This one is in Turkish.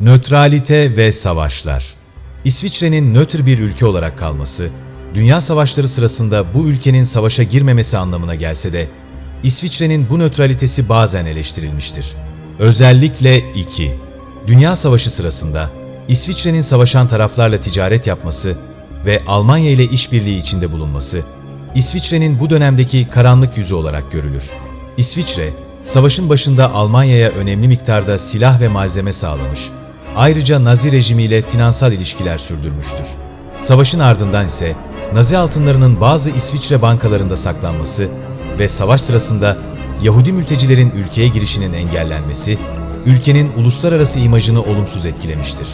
Nötralite ve savaşlar. İsviçre'nin nötr bir ülke olarak kalması, dünya savaşları sırasında bu ülkenin savaşa girmemesi anlamına gelse de, İsviçre'nin bu nötralitesi bazen eleştirilmiştir. Özellikle 2. Dünya Savaşı sırasında İsviçre'nin savaşan taraflarla ticaret yapması ve Almanya ile işbirliği içinde bulunması, İsviçre'nin bu dönemdeki karanlık yüzü olarak görülür. İsviçre, savaşın başında Almanya'ya önemli miktarda silah ve malzeme sağlamış, ayrıca Nazi rejimiyle finansal ilişkiler sürdürmüştür. Savaşın ardından ise Nazi altınlarının bazı İsviçre bankalarında saklanması ve savaş sırasında Yahudi mültecilerin ülkeye girişinin engellenmesi, ülkenin uluslararası imajını olumsuz etkilemiştir.